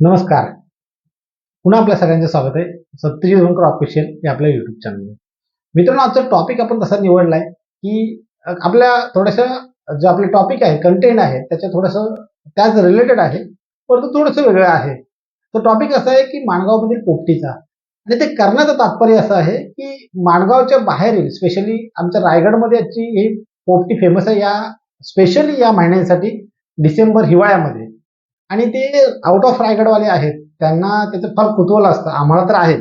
नमस्कार. पुन्हा आपल्या सगळ्यांचं स्वागत आहे. सत्यजित होमकर ऑफिशियल हे आपल्या युट्यूब चॅनलवर मित्रांनो आजचा टॉपिक आपण तसा निवडलाय की आपल्या थोडंसं जे आपले टॉपिक आहे कंटेंट आहे त्याच्या थोडंसं त्याच रिलेटेड आहे परंतु थोडंसं वेगळं आहे. तो टॉपिक असा आहे की माणगावमधील पोपटीचा. आणि ते करण्याचं तात्पर्य असं आहे की माणगावच्या बाहेरील स्पेशली आमच्या रायगडमध्ये याची ही पोपटी फेमस आहे. या स्पेशली या महिन्यांसाठी डिसेंबर हिवाळ्यामध्ये आणि ते आउट ऑफ रायगडवाले आहेत. त्यांना त्याचं फार कुतूहल असतं. आम्हाला तर आहेच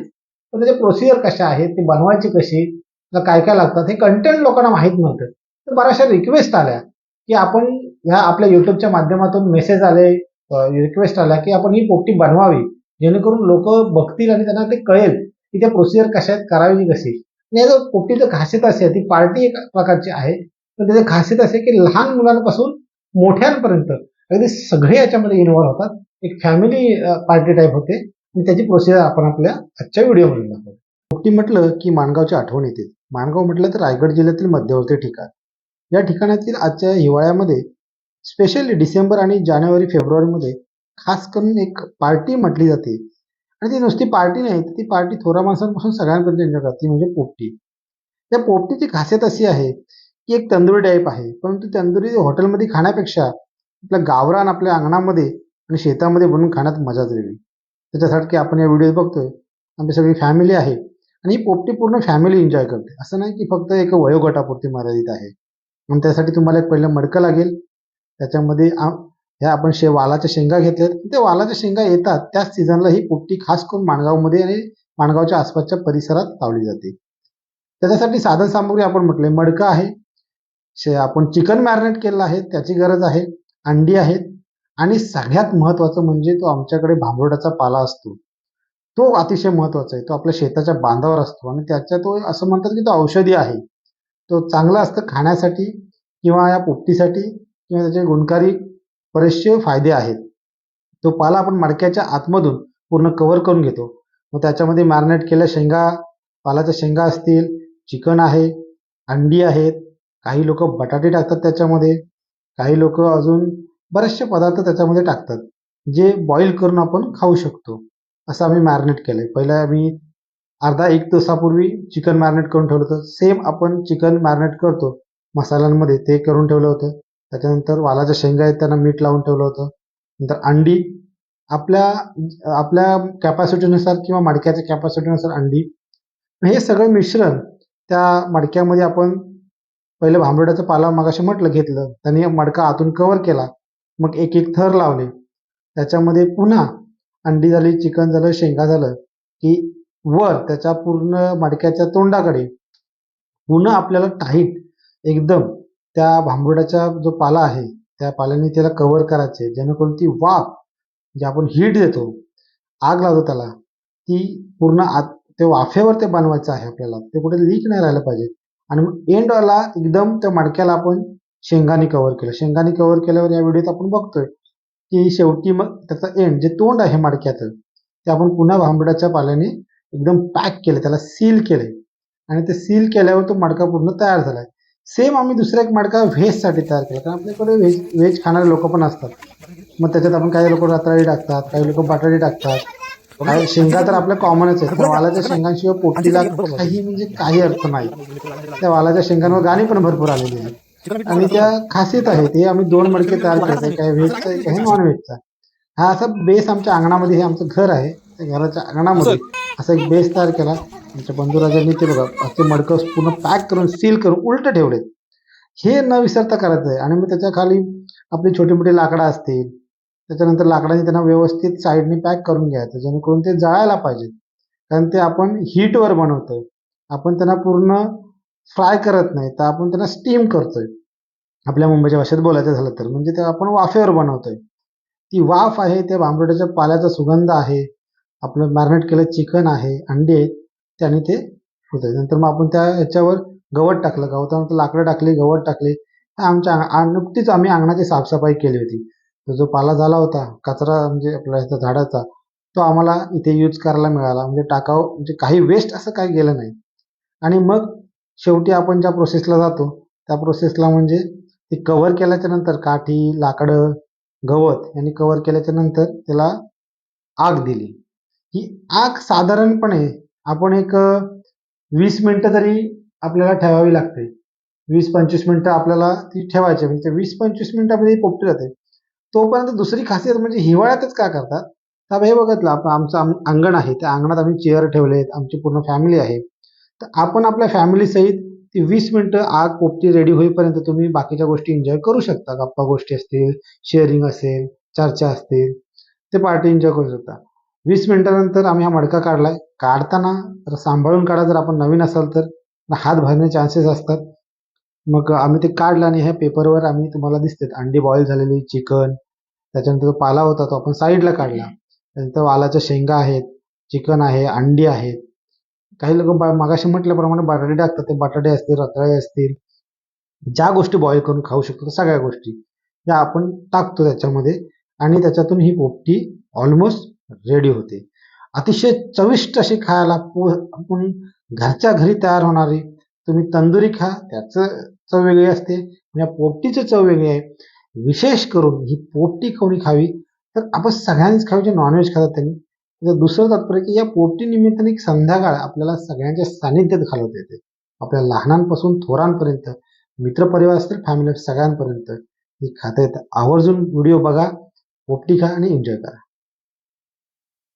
पण त्याचे प्रोसिजर कशा आहेत? ती बनवायची कशी? काय काय लागतात हे कंटेंट लोकांना माहीत नव्हतं. तर बऱ्याचशा रिक्वेस्ट आल्या की आपण ह्या आपल्या युट्यूबच्या माध्यमातून मेसेज आले रिक्वेस्ट आल्या की आपण ही पोपटी बनवावी. जेणेकरून लोक बघतील आणि त्यांना ते कळेल की त्या प्रोसिजर कशा आहेत करावी कशी. आणि याचं पोपटीचं खासियत अशी आहे ती पार्टी एक प्रकारची आहे. पण त्याची खासियत अशी आहे की लहान मुलांपासून मोठ्यांपर्यंत अगदी सगळे याच्यामध्ये इन्व्हॉल्व होतात. एक फॅमिली पार्टी टाईप होते. आणि त्याची प्रोसिजर आपण आपल्या आजच्या व्हिडिओमध्ये दाखवतो. पोपटी म्हटलं की माणगावची आठवण येते. माणगाव म्हटलं तर रायगड जिल्ह्यातील मध्यवर्ती ठिकाण. या ठिकाणातील आजच्या हिवाळ्यामध्ये स्पेशली डिसेंबर आणि जानेवारी फेब्रुवारीमध्ये खास करून एक पार्टी म्हटली जाते. आणि ती नुसती पार्टी नाही तर ती पार्टी थोरा माणसांपासून सगळ्यांपर्यंत एन्जॉय करते ती म्हणजे पोपटी. त्या पोपटीची खासियत अशी आहे की एक तंदुरी टाईप आहे. परंतु तंदुरी हॉटेलमध्ये खाण्यापेक्षा आपल्या गावरान आपल्या अंगणामध्ये आणि शेतामध्ये बनवून खाण्यात मजाच वेगळी त्याच्यासाठी आपण या व्हिडिओ बघतोय. आमची सगळी फॅमिली आहे. आणि ही पोपटी पूर्ण फॅमिली एन्जॉय करते. असं नाही की फक्त एक वयोगटापुरती मर्यादित आहे. आणि त्यासाठी तुम्हाला एक पहिलं मडकं लागेल. त्याच्यामध्ये ह्या आपण शे वालाच्या शेंगा घेतल्यात. ते वालाच्या शेंगा येतात. त्याच सीझनला ही पोपटी खास करून माणगावमध्ये आणि माणगावच्या आसपासच्या परिसरात लावली जाते. त्याच्यासाठी साधन सामग्री आपण म्हटले मडकं आहे. शे आपण चिकन मॅरिनेट केलं आहे. त्याची गरज आहे. अंडी आहेत. आणि सगळ्यात महत्त्वाचं म्हणजे तो आमच्याकडे भांबरोडाचा पाला असतो. तो अतिशय महत्त्वाचा आहे. तो आपल्या शेताच्या बांधावर असतो आणि त्याच्या तो असं म्हणतात की तो औषधी आहे. तो चांगला असतं खाण्यासाठी किंवा या पोपटीसाठी किंवा त्याचे गुणकारी बरेचसे फायदे आहेत. तो पाला आपण मडक्याच्या आतमधून पूर्ण कव्हर करून घेतो. मग त्याच्यामध्ये मॅरिनेट केल्या शेंगा पालाच्या शेंगा असतील चिकन आहे अंडी आहेत काही लोक बटाटे टाकतात त्याच्यामध्ये. काही लोक अजून बरेचसे पदार्थ त्याच्यामध्ये टाकतात जे बॉईल करून आपण खाऊ शकतो असं आम्ही मॅरिनेट केलं आहे पहिला आम्ही अर्धा एक तासापूर्वी चिकन मॅरिनेट करून ठेवलं होतं. सेम आपण चिकन मॅरिनेट करतो मसाल्यांमध्ये ते करून ठेवलं होतं. त्याच्यानंतर वालाच्या शेंगा आहेत त्यांना मीठ लावून ठेवलं होतं. नंतर अंडी आपल्या आपल्या कॅपॅसिटीनुसार किंवा मडक्याच्या कॅपॅसिटीनुसार अंडी. हे सगळं मिश्रण त्या मडक्यामध्ये आपण पहिलं भांबरड्याचा पाला मगाशी म्हटलं घेतलं. त्याने मडका आतून कव्हर केला. मग एक एक थर लावले. त्याच्यामध्ये पुन्हा अंडी झाली चिकन झालं शेंगा झालं की वर त्याच्या पूर्ण मडक्याच्या तोंडाकडे पुन्हा आपल्याला टाईट एकदम त्या भांबुडाचा जो पाला आहे त्या पाल्याने त्याला कव्हर करायचे. जेणेकरून ती वाफ जे आपण हीट देतो आग लावतो त्याला ती पूर्ण आत ते वाफेवर ते बनवायचं आहे आपल्याला. ते कुठे लीक नाही राहिलं पाहिजे. आणि मग एंडला एकदम त्या मडक्याला आपण शेंगाने कव्हर केलं. शेंगाने कव्हर केल्यावर या व्हिडिओत आपण बघतोय की शेवटी मग त्याचा एंड जे तोंड आहे मडक्याचं ते आपण पुन्हा भांबड्याच्या पाल्याने एकदम पॅक केलं त्याला सील केले आणि ते सील केल्यावर तो मडका पूर्ण तयार झालाय. सेम आम्ही दुसरा एक मडका व्हेजसाठी तयार केला. कारण आपल्याकडे व्हेज व्हेज खाणारे लोक पण असतात. मग त्याच्यात आपण काही लोक रताळी टाकतात काही लोक बटाटे टाकतात. काही शेंगा तर आपल्या कॉमनच आहेत. त्या वालाच्या शेंगांशिवाय पोटीला काही म्हणजे काही अर्थ नाही. त्या वालाच्या शेंगांवर गाणी पण भरपूर आलेली आहेत. आणि त्या खासियत आहेत हे आम्ही दोन मडके तयार करत आहे काही व्हेजचा एक आहे नॉन व्हेजचा हा असा बेस आमच्या अंगणामध्ये हे आमचं घर आहे त्या घराच्या अंगणामध्ये. असा. एक बेस तयार केला. आमच्या बंधुराजांनी ते बघा ते मडकं पूर्ण पॅक करून सील करून उलट ठेवले हे न विसरता करायचं आहे आणि मग त्याच्याखाली आपली छोटी मोठी लाकडं असतील त्याच्यानंतर लाकडाने त्यांना व्यवस्थित साईडने पॅक करून घ्यायचं जेणेकरून ते जळायला पाहिजेत. कारण ते आपण हीटवर बनवतोय. आपण त्यांना पूर्ण फ्राय करत नाही तर आपण त्यांना स्टीम करतोय. आपल्या मुंबईच्या भाषेत बोलायचं झालं तर म्हणजे ते आपण वाफेवर बनवतोय. ती वाफ आहे त्या बांबरड्याच्या पाल्याचा सुगंध आहे आपलं मॅरिनेट केलं चिकन आहे अंडी आहेत त्याने ते होतं नंतर मग आपण त्या ह्याच्यावर गवत टाकलं. गवतानंतर लाकडं टाकली गवत टाकले. आमच्या नुकतीच आम्ही अंगणाची साफसफाई केली होती. तो जो पाला झाला होता कचरा म्हणजे आपला ह्याचा झाडाचा तो आम्हाला इथे यूज करायला मिळाला. म्हणजे टाकाव म्हणजे काही वेस्ट असं काही गेलं नाही. आणि मग शेवटी आपण ज्या प्रोसेसला जातो त्या प्रोसेसला म्हणजे ते कव्हर केल्याच्यानंतर काठी लाकडं गवत यांनी कव्हर केल्याच्यानंतर त्याला आग दिली. ही आग साधारणपणे आपण एक वीस मिनटं तरी आपल्याला ठेवावी लागते. वीस पंचवीस मिनटं आपल्याला ती ठेवायची. म्हणजे वीस पंचवीस मिनटामध्ये पोपटी जाते. तोपर्यंत दुसरी खासियत म्हणजे हिवाळ्यातच काय करतात? तर हे बघितलं आपण आमचं आम- अंगण आहे. त्या अंगणात आम्ही चेअर ठेवलेत आमची पूर्ण फॅमिली आहे. तर आपण आपल्या फॅमिली सहित ती वीस मिनटं आग पोपटी रेडी होईपर्यंत तुम्ही बाकीच्या गोष्टी एन्जॉय करू शकता. गप्पा गोष्टी असतील शेअरिंग असेल चर्चा असतील ते पार्टी एन्जॉय करू शकता. वीस मिनिटानंतर आम्ही हा मडका काढलाय. काढताना सांभाळून काढा जर आपण नवीन असाल तर. हात भरण्याचे चान्सेस असतात. मग आम्ही ते काढलं आणि ह्या पेपरवर आम्ही तुम्हाला दिसतात. अंडी बॉईल झालेली चिकन त्याच्यानंतर जो पाला होता तो आपण साईडला काढला. त्यानंतर वालाच्या शेंगा आहेत चिकन आहे अंडी आहेत. काही लोक मागाशी म्हटल्याप्रमाणे बटाटे टाकतात. ते बटाटे असतील रताळे असतील. ज्या गोष्टी बॉईल करून खाऊ शकतो सगळ्या गोष्टी या आपण टाकतो त्याच्यामध्ये. आणि त्याच्यातून ही पोपटी ऑलमोस्ट रेडी होते. अतिशय चविष्ट अशी खायला पो आपण घरच्या घरी तयार होणारी तुम्ही तंदुरी खा त्याचं चव वेगळी असते. या पोपटीची चव वेगळी आहे. विशेष करून ही पोपटी कोणी खावी? तर आपण सगळ्यांनीच खावी जे नॉनव्हेज खातात त्यांनी. त्याचं दुसरं तात्पर्य की या पोपटी निमित्ताने एक संध्याकाळ आपल्याला सगळ्यांच्या सानिध्यात घालवता येते. आपल्या लहानांपासून थोरांपर्यंत मित्रपरिवार असतील फॅमिली सगळ्यांपर्यंत ही खाता येतं आवर्जून व्हिडिओ बघा पोपटी खा आणि एन्जॉय करा.